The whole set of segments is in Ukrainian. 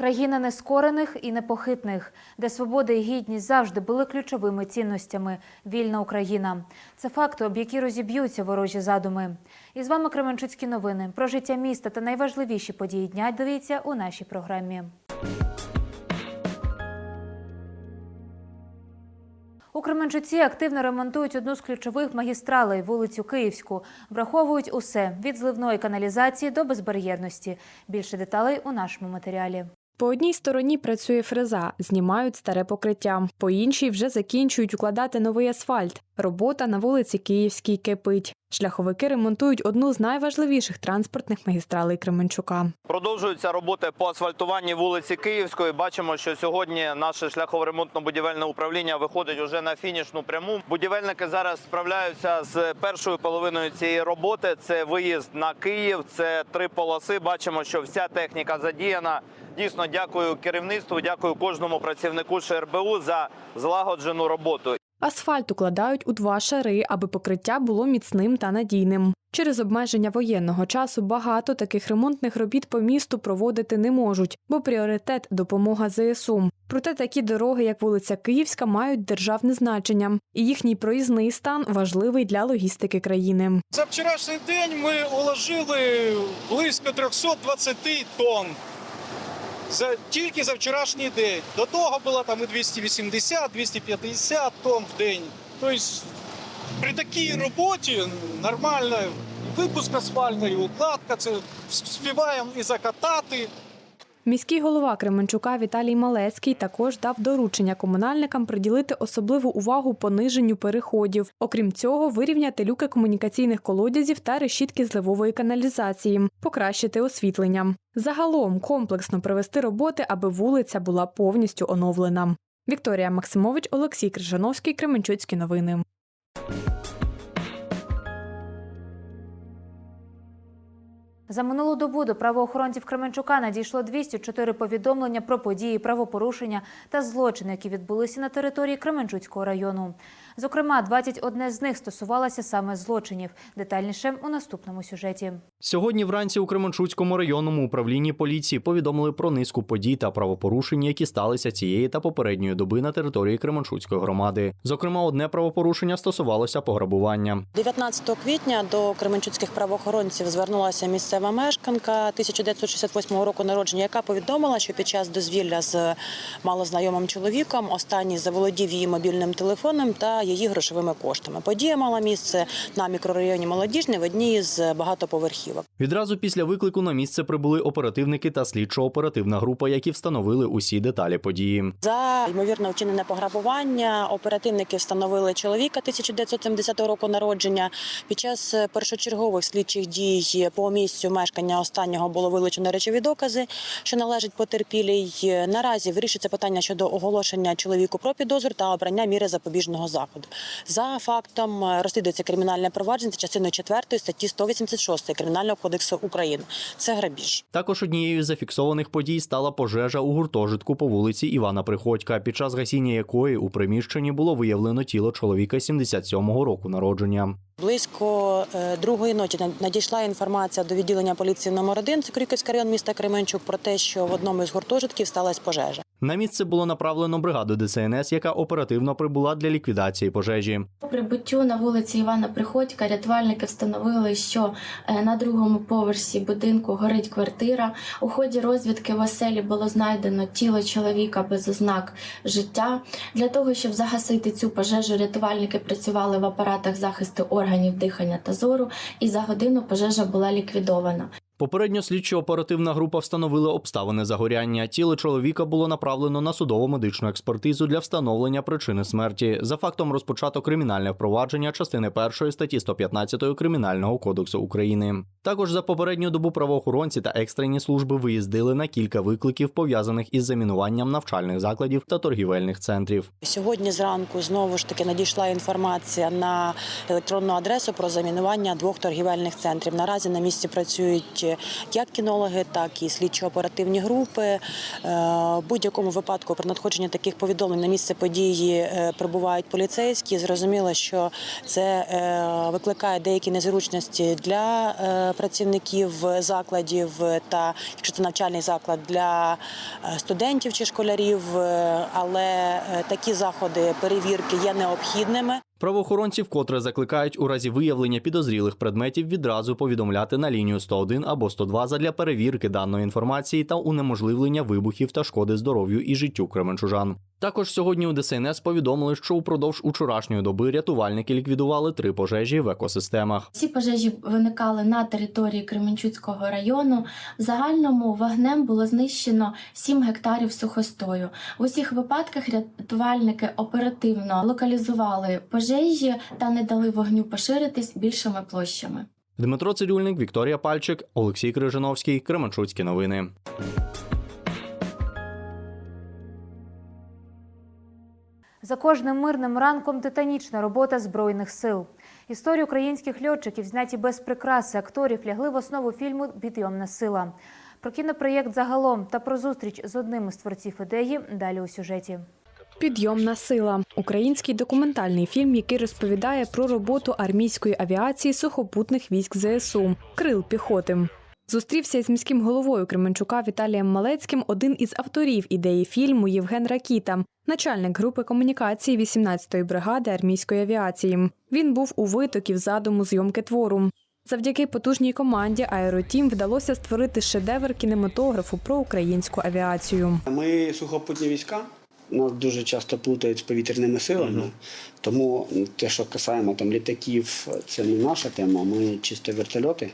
Країна нескорених і непохитних, де свобода і гідність завжди були ключовими цінностями. Вільна Україна. Це факти, об які розіб'ються ворожі задуми. І з вами Кременчуцькі новини. Про життя міста та найважливіші події дня дивіться у нашій програмі. У Кременчуці активно ремонтують одну з ключових магістралей вулицю Київську. Враховують усе від зливної каналізації до безбар'єрності. Більше деталей у нашому матеріалі. По одній стороні працює фреза, знімають старе покриття. По іншій вже закінчують укладати новий асфальт. Робота на вулиці Київській кипить. Шляховики ремонтують одну з найважливіших транспортних магістралей Кременчука. Продовжуються роботи по асфальтуванні вулиці Київської. Бачимо, що сьогодні наше шляхово-ремонтно-будівельне управління виходить уже на фінішну пряму. Будівельники зараз справляються з першою половиною цієї роботи. Це виїзд на Київ, це три полоси. Бачимо, що вся техніка задіяна. Дійсно, дякую керівництву, дякую кожному працівнику ШРБУ за злагоджену роботу. Асфальт укладають у два шари, аби покриття було міцним та надійним. Через обмеження воєнного часу багато таких ремонтних робіт по місту проводити не можуть, бо пріоритет допомога ЗСУ. Проте такі дороги, як вулиця Київська, мають державне значення, і їхній проїзний стан важливий для логістики країни. За вчорашній день ми уложили близько 320 тонн. За, тільки за вчорашній день. До того було там і 280-250 тонн в день. Тобто при такій роботі нормально випуск і укладка, це співаємо і закатати. Міський голова Кременчука Віталій Малецький також дав доручення комунальникам приділити особливу увагу пониженню переходів. Окрім цього, вирівняти люки комунікаційних колодязів та решітки зливової каналізації, покращити освітлення. Загалом комплексно провести роботи, аби вулиця була повністю оновлена. Вікторія Максимович, Олексій Крижановський, Кременчуцькі новини. За минулу добу до правоохоронців Кременчука надійшло 204 повідомлення про події, правопорушення та злочини, які відбулися на території Кременчуцького району. Зокрема, 21 з них стосувалося саме злочинів. Детальніше у наступному сюжеті. Сьогодні вранці у Кременчуцькому районному управлінні поліції повідомили про низку подій та правопорушень, які сталися цієї та попередньої доби на території Кременчуцької громади. Зокрема, одне правопорушення стосувалося пограбування. 19 квітня до кременчуцьких правоохоронців звернулася місцева мешканка 1968 року народження, яка повідомила, що під час дозвілля з малознайомим чоловіком останній заволодів її мобільним телефоном та її грошовими коштами. Подія мала місце на мікрорайоні Молодіжне в одній з багатоповерхівок. Відразу після виклику на місце прибули оперативники та слідчо-оперативна група, які встановили усі деталі події. За ймовірно вчинене пограбування оперативники встановили чоловіка 1970 року народження. Під час першочергових слідчих дій по місцю мешкання останнього було вилучено речові докази, що належать потерпілій. Наразі вирішується питання щодо оголошення чоловіку про підозру та обрання міри запобіжного заходу. За фактом розслідується кримінальне провадження за частиною 4 статті 186 Кримінального кодексу України. Це грабіж. Також однією з зафіксованих подій стала пожежа у гуртожитку по вулиці Івана Приходька, під час гасіння якої у приміщенні було виявлено тіло чоловіка 77-го року народження. Близько е, другої ночі надійшла інформація до відділення поліції номер 1 це Крюківський район міста Кременчук про те, що в одному із гуртожитків сталася пожежа. На місце було направлено бригаду ДСНС, яка оперативно прибула для ліквідації пожежі. По прибуттю на вулиці Івана Приходька рятувальники встановили, що е, на другому поверсі будинку горить квартира. У ході розвідки в оселі було знайдено тіло чоловіка без ознак життя. Для того, щоб загасити цю пожежу, рятувальники працювали в апаратах захисту органів дихання та зору, і за годину пожежа була ліквідована. Попередньо слідчо-оперативна група встановила обставини загоряння. Тіло чоловіка було направлено на судово-медичну експертизу для встановлення причини смерті. За фактом розпочато кримінальне впровадження частини першої статті 115 Кримінального кодексу України. Також за попередню добу правоохоронці та екстрені служби виїздили на кілька викликів, пов'язаних із замінуванням навчальних закладів та торгівельних центрів. Сьогодні зранку знову ж таки надійшла інформація на електронну адресу про замінування двох торгівельних центрів. Наразі на місці працюють як кінологи, так і слідчо-оперативні групи. Е, В будь-якому випадку при надходженні таких повідомлень на місце події е, прибувають поліцейські. Зрозуміло, що це е, викликає деякі незручності для працівників закладів та якщо це навчальний заклад для студентів чи школярів, але такі заходи перевірки є необхідними. Правоохоронці вкотре закликають у разі виявлення підозрілих предметів відразу повідомляти на лінію 101 або 102 задля перевірки даної інформації та унеможливлення вибухів та шкоди здоров'ю і життю кременчужан. Також сьогодні у ДСНС повідомили, що упродовж учорашньої доби рятувальники ліквідували три пожежі в екосистемах. Ці пожежі виникали на території Кременчуцького району. В загальному вогнем було знищено 7 гектарів сухостою. В усіх випадках рятувальники оперативно локалізували пожежі та не дали вогню поширитись більшими площами. Дмитро Цирюльник, Вікторія Пальчик, Олексій Крижановський, Кременчуцькі новини. За кожним мирним ранком титанічна робота збройних сил. Історії українських льотчиків, зняті без прикраси акторів, лягли в основу фільму Підйомна сила. Про кінопроєкт загалом та про зустріч з одним із творців ідеї далі у сюжеті. Підйомна сила український документальний фільм, який розповідає про роботу армійської авіації сухопутних військ ЗСУ Крил піхоти. Зустрівся із міським головою Кременчука Віталієм Малецьким, один із авторів ідеї фільму Євген Ракіта, начальник групи комунікації 18-ї бригади армійської авіації. Він був у витоків задуму зйомки твору. Завдяки потужній команді Аеротім вдалося створити шедевр кінематографу про українську авіацію. Ми сухопутні війська. Нас дуже часто плутають з повітряними силами, тому те, що касаємо там літаків, це не наша тема. Ми чисто вертольоти.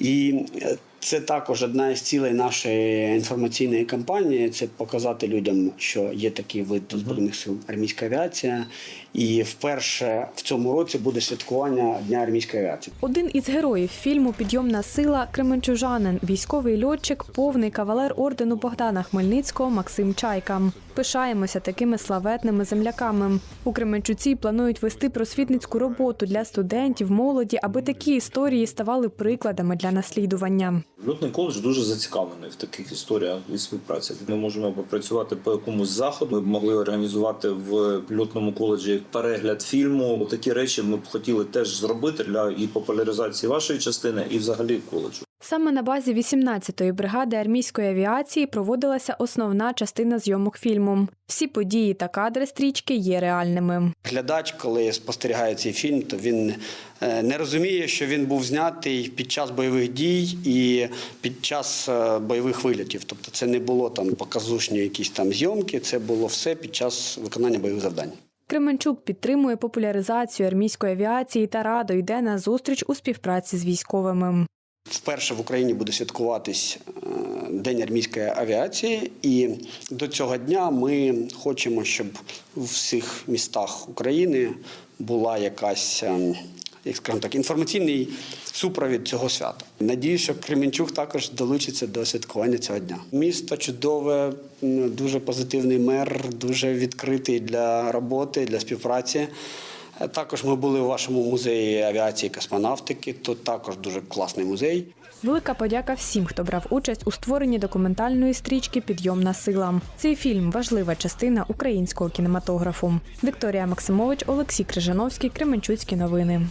І е, це також одна із цілей нашої інформаційної кампанії це показати людям, що є такий вид збройних сил армійська авіація. І вперше в цьому році буде святкування Дня армійської авіації. Один із героїв фільму Підйомна сила Кременчужанин, військовий льотчик, повний кавалер ордену Богдана Хмельницького Максим Чайка. Пишаємося такими славетними земляками. У Кременчуці планують вести просвітницьку роботу для студентів, молоді, аби такі історії ставали прикладами для наслідування. Льотний коледж дуже зацікавлений в таких історіях і співпраці. Ми можемо попрацювати по якомусь заходу. Ми могли організувати в льотному коледжі перегляд фільму. Такі речі ми б хотіли теж зробити для і популяризації вашої частини, і взагалі коледжу. Саме на базі 18-ї бригади армійської авіації проводилася основна частина зйомок фільму. Всі події та кадри стрічки є реальними. Глядач, коли спостерігає цей фільм, то він е, не розуміє, що він був знятий під час бойових дій і під час е, бойових вилітів. Тобто це не було там показушні якісь там зйомки, це було все під час виконання бойових завдань. Кременчук підтримує популяризацію армійської авіації та радо йде на зустріч у співпраці з військовими. Вперше в Україні буде святкуватись е, День армійської авіації, і до цього дня ми хочемо, щоб у всіх містах України була якась, е, як скажімо так, інформаційний супровід цього свята. Надію, що Кременчук також долучиться до святкування цього дня. Місто чудове, дуже позитивний мер, дуже відкритий для роботи, для співпраці. Е, Також ми були у вашому музеї авіації і космонавтики. Тут також дуже класний музей. Велика подяка всім, хто брав участь у створенні документальної стрічки Підйомна сила. Цей фільм важлива частина українського кінематографу. Вікторія Максимович, Олексій Крижановський, Кременчуцькі новини.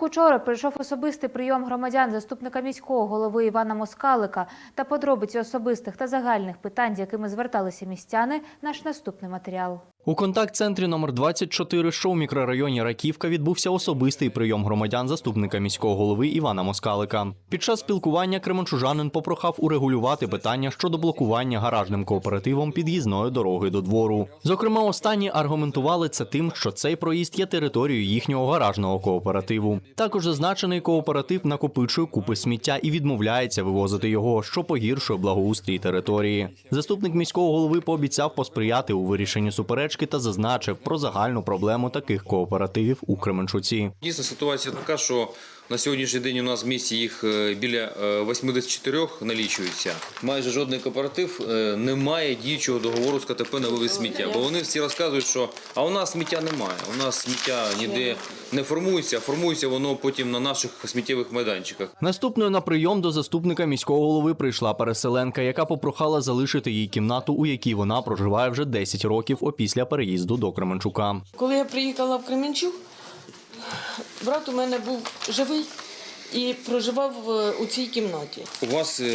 Як учора прийшов особистий прийом громадян заступника міського голови Івана Москалика та подробиці особистих та загальних питань, з якими зверталися містяни, наш наступний матеріал. У контакт-центрі номер 24 що у мікрорайоні Раківка відбувся особистий прийом громадян заступника міського голови Івана Москалика. Під час спілкування кременчужанин попрохав урегулювати питання щодо блокування гаражним кооперативом під'їзної дороги до двору. Зокрема, останні аргументували це тим, що цей проїзд є територією їхнього гаражного кооперативу. Також зазначений кооператив накопичує купи сміття і відмовляється вивозити його, що погіршує благоустрій території. Заступник міського голови пообіцяв посприяти у вирішенні суперечки та зазначив про загальну проблему таких кооперативів у Кременчуці. Дійсно, ситуація така, що На сьогоднішній день у нас в місті їх е, біля е, 84 налічується. Майже жодний кооператив е, не має діючого договору з КТП на вивіз сміття. Бо вони всі розказують, що а у нас сміття немає. У нас сміття ніде не формується, а формується воно потім на наших сміттєвих майданчиках. Наступною на прийом до заступника міського голови прийшла переселенка, яка попрохала залишити їй кімнату, у якій вона проживає вже 10 років опісля переїзду до Кременчука. Коли я приїхала в Кременчук, брат у мене був живий і проживав е, у цій кімнаті. У вас е,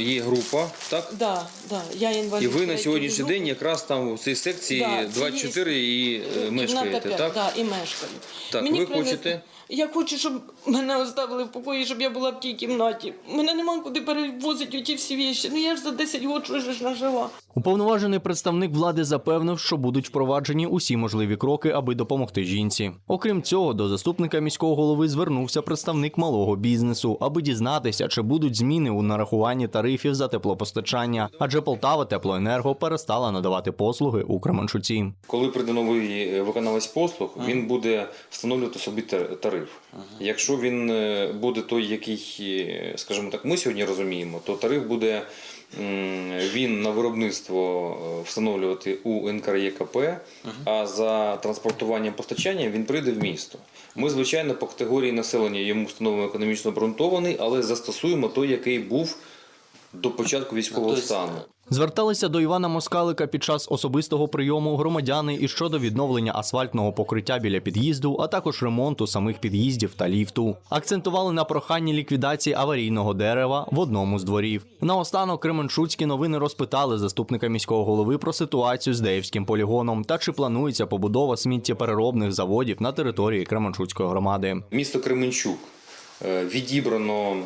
є група, так? Да, да, я інвалід. І ви на сьогоднішній день якраз там у цій секції Да, 24 і е, мешкаєте, 5, так? Да, і мешкаю. Так, Мені ви хочете? Я хочу, щоб мене оставили в покої, щоб я була в тій кімнаті. Мене нема куди перевозити ті всі віші. Ну я ж за 10 років ж нажила. Уповноважений представник влади запевнив, що будуть впроваджені усі можливі кроки, аби допомогти жінці. Окрім цього, до заступника міського голови звернувся представник малого бізнесу, аби дізнатися, чи будуть зміни у нарахуванні тарифів за теплопостачання, адже Полтава Теплоенерго перестала надавати послуги у Кременчуці. Коли прийде новий е, виконавець послуг, він буде встановлювати собі тар- тариф. Якщо він е, буде той, який, е, скажімо так, ми сьогодні розуміємо, то тариф буде він на виробництво е, встановлювати у НКРЄКП, а за транспортування постачання він прийде в місто. Ми, звичайно, по категорії населення йому встановимо економічно обґрунтований, але застосуємо той, який був до початку військового стану. Зверталися до Івана Москалика під час особистого прийому громадяни і щодо відновлення асфальтного покриття біля під'їзду, а також ремонту самих під'їздів та ліфту. Акцентували на проханні ліквідації аварійного дерева в одному з дворів. Наостанок Кременчуцькі новини розпитали заступника міського голови про ситуацію з Деївським полігоном та чи планується побудова сміттєпереробних заводів на території Кременчуцької громади. Місто Кременчук відібрано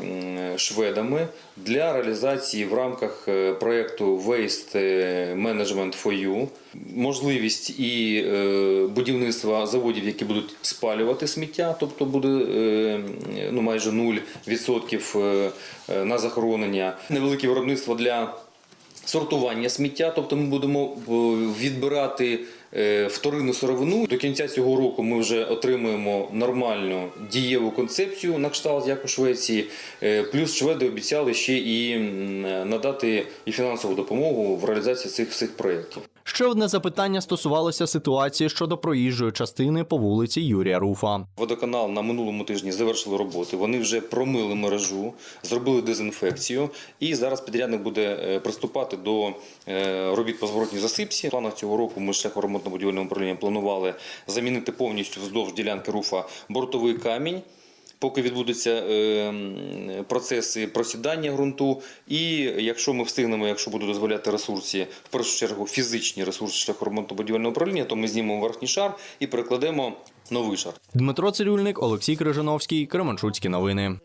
шведами для реалізації в рамках е, проєкту Waste Management for You. Можливість і е, будівництва заводів, які будуть спалювати сміття, тобто буде е, ну, майже 0% е, е, на захоронення, невелике виробництво для сортування сміття, тобто ми будемо е, відбирати е, вторинну сировину. До кінця цього року ми вже отримуємо нормальну дієву концепцію на кшталт, як у Швеції. Е, Плюс шведи обіцяли ще і надати і фінансову допомогу в реалізації цих всіх проєктів. Ще одне запитання стосувалося ситуації щодо проїжджої частини по вулиці Юрія Руфа. Водоканал на минулому тижні завершили роботи. Вони вже промили мережу, зробили дезінфекцію, і зараз підрядник буде е, приступати до е, робіт по зворотній засипці. В планах цього року ми з ремонтно-будівельним управлінням планували замінити повністю вздовж ділянки руфа бортовий камінь. Поки відбудуться е, процеси просідання ґрунту, і якщо ми встигнемо, якщо будуть дозволяти ресурси, в першу чергу фізичні ресурси шляху ремонтно-будівельного управління, то ми знімемо верхній шар і перекладемо новий шар. Дмитро Цирюльник, Олексій Крижановський, Кременчуцькі новини.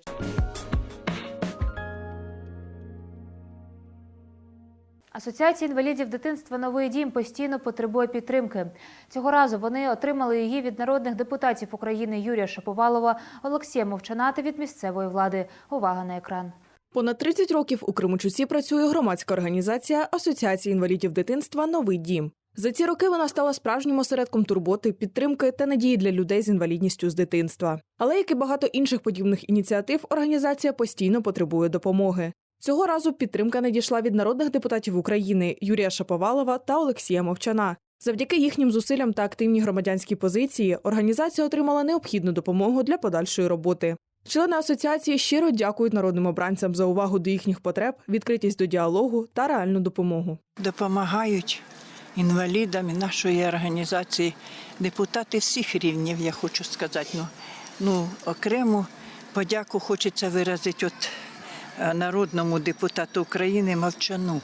Асоціація інвалідів дитинства Новий дім постійно потребує підтримки. Цього разу вони отримали її від народних депутатів України Юрія Шаповалова, Олексія Мовчана та від місцевої влади. Увага на екран. Понад 30 років у Кременчуці працює громадська організація Асоціації інвалідів дитинства Новий дім. За ці роки вона стала справжнім осередком турботи, підтримки та надії для людей з інвалідністю з дитинства. Але як і багато інших подібних ініціатив, організація постійно потребує допомоги. Цього разу підтримка надійшла від народних депутатів України Юрія Шаповалова та Олексія Мовчана. Завдяки їхнім зусиллям та активній громадянській позиції організація отримала необхідну допомогу для подальшої роботи. Члени асоціації щиро дякують народним обранцям за увагу до їхніх потреб, відкритість до діалогу та реальну допомогу. допомагають інвалідам нашої організації, депутати всіх рівнів, я хочу сказати. Ну, ну окрему подяку хочеться виразити от народному депутату України Мовчану.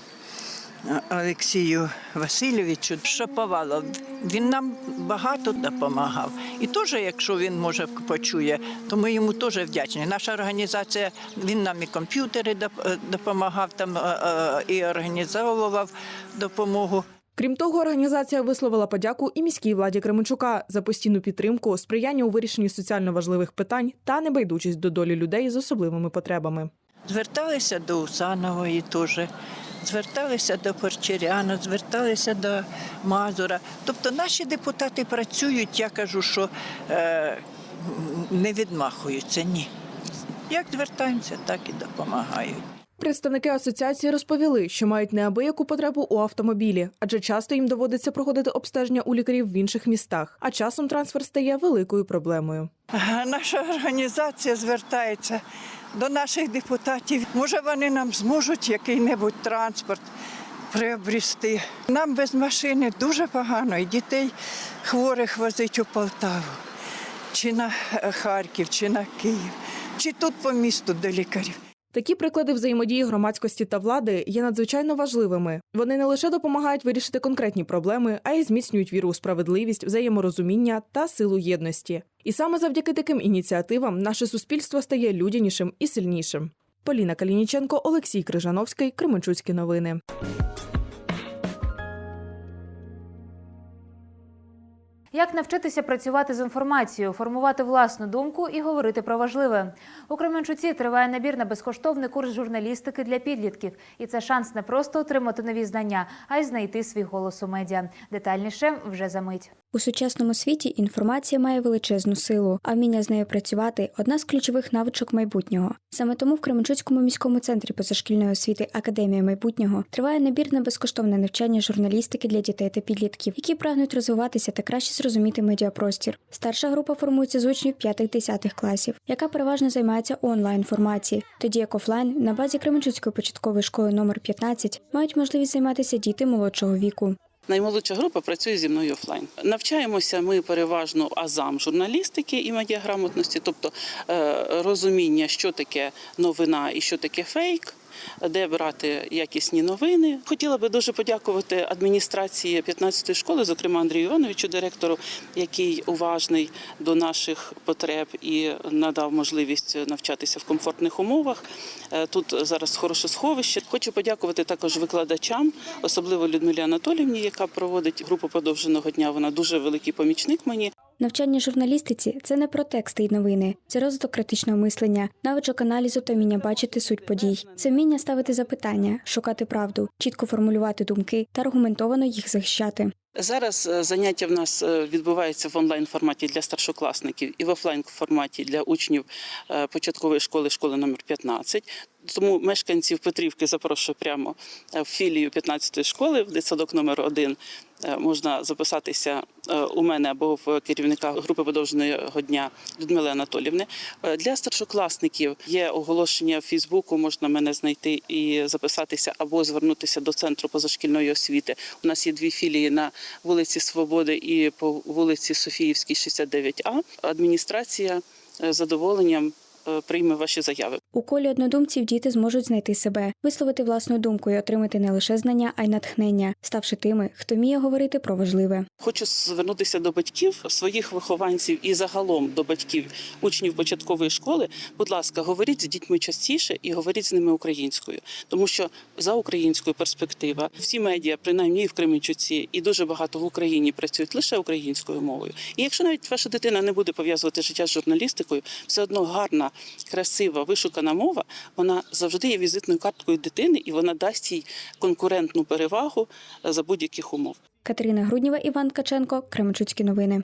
е, Олексію Васильовичу Шаповалов. Він нам багато допомагав. І теж, якщо він може почує, то ми йому теж вдячні. Наша організація, він нам і комп'ютери е, допомагав там е, е, і організовував допомогу. Крім того, організація висловила подяку і міській владі Кременчука за постійну підтримку, сприяння у вирішенні соціально важливих питань та небайдужість до долі людей з особливими потребами. Зверталися до Усанової теж, зверталися до Порчеряна, зверталися до Мазура. Тобто наші депутати працюють, я кажу, що е, не відмахуються, ні. Як звертаємося, так і допомагають. Представники асоціації розповіли, що мають неабияку потребу у автомобілі, адже часто їм доводиться проходити обстеження у лікарів в інших містах, а часом трансфер стає великою проблемою. Наша організація звертається до наших депутатів. Може, вони нам зможуть який-небудь транспорт приобрести. Нам без машини дуже погано, і дітей хворих возить у Полтаву, чи на е, Харків, чи на Київ, чи тут по місту до лікарів. Такі приклади взаємодії громадськості та влади є надзвичайно важливими. Вони не лише допомагають вирішити конкретні проблеми, а й зміцнюють віру у справедливість, взаєморозуміння та силу єдності. І саме завдяки таким ініціативам наше суспільство стає людянішим і сильнішим. Поліна Калініченко, Олексій Крижановський, Кременчуцькі новини. Як навчитися працювати з інформацією, формувати власну думку і говорити про важливе? У Кременчуці триває набір на безкоштовний курс журналістики для підлітків, і це шанс не просто отримати нові знання, а й знайти свій голос у медіа. Детальніше вже за мить. У сучасному світі інформація має величезну силу, а вміння з нею працювати одна з ключових навичок майбутнього. Саме тому в Кременчуцькому міському центрі позашкільної освіти Академія майбутнього триває набір на безкоштовне навчання журналістики для дітей та підлітків, які прагнуть розвиватися та краще зрозуміти медіапростір. Старша група формується з учнів 5-10 класів, яка переважно займається онлайн формації, тоді як офлайн на базі Кременчуцької початкової школи номер 15 мають можливість займатися діти молодшого віку. Наймолодша група працює зі мною офлайн. Навчаємося ми переважно азам журналістики і медіаграмотності, тобто е, розуміння, що таке новина і що таке фейк. Де брати якісні новини? Хотіла би дуже подякувати адміністрації 15-ї школи, зокрема Андрію Івановичу, директору, який уважний до наших потреб і надав можливість навчатися в комфортних умовах. Е, Тут зараз хороше сховище. Хочу подякувати також викладачам, особливо Людмилі Анатолівні, яка проводить групу подовженого дня. Вона дуже великий помічник мені. Навчання журналістиці це не про тексти й новини, це розвиток критичного мислення, навичок аналізу та вміння бачити суть подій. Це вміння ставити запитання, шукати правду, чітко формулювати думки та аргументовано їх захищати. Зараз е, заняття в нас е, відбувається в онлайн форматі для старшокласників і в офлайн форматі для учнів е, початкової школи, школи номер 15. Тому мешканців Петрівки запрошую прямо е, в філію 15-ї школи, в дитсадок номер 1 можна записатися е, у мене або в керівника групи подовженого дня Людмили Анатолівни. Е, Для старшокласників є оголошення в Фейсбуку, можна мене знайти і записатися або звернутися до центру позашкільної освіти. У нас є дві філії на вулиці Свободи і по вулиці Софіївській, 69А. Адміністрація е, з задоволенням е, прийме ваші заяви. У колі однодумців діти зможуть знайти себе, висловити власну думку і отримати не лише знання, а й натхнення, ставши тими, хто вміє говорити про важливе. Хочу звернутися до батьків своїх вихованців і загалом до батьків учнів початкової школи. Будь ласка, говоріть з дітьми частіше і говоріть з ними українською, тому що за українською перспектива всі медіа, принаймні і в Кременчуці, і дуже багато в Україні працюють лише українською мовою. І якщо навіть ваша дитина не буде пов'язувати життя з журналістикою, все одно гарна, красива, вишукана мова, вона завжди є візитною карткою дитини, і вона дасть їй конкурентну перевагу е, за будь-яких умов. Катерина Грудніва, Іван Ткаченко, Кременчуцькі новини.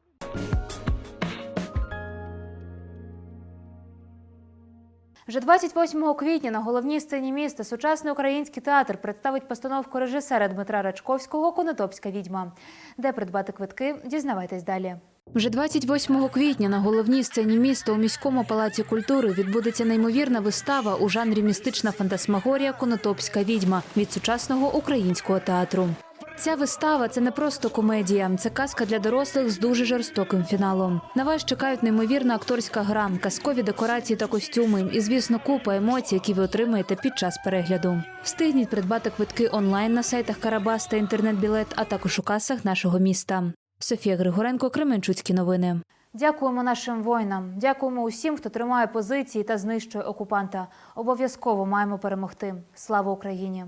Вже 28 квітня на головній сцені міста сучасний український театр представить постановку режисера Дмитра Рачковського Конотопська відьма. Де придбати квитки? Дізнавайтесь далі. Вже 28 квітня на головній сцені міста у міському палаці культури відбудеться неймовірна вистава у жанрі містична фантасмагорія Конотопська відьма від сучасного українського театру. Ця вистава це не просто комедія, це казка для дорослих з дуже жорстоким фіналом. На вас чекають неймовірна акторська гра, казкові декорації та костюми, і звісно, купа емоцій, які ви отримаєте під час перегляду. Встигніть придбати квитки онлайн на сайтах Карабас та інтернет-білет, а також у касах нашого міста. Софія Григоренко, Кременчуцькі новини. Дякуємо нашим воїнам. Дякуємо усім, хто тримає позиції та знищує окупанта. Обов'язково маємо перемогти. Слава Україні!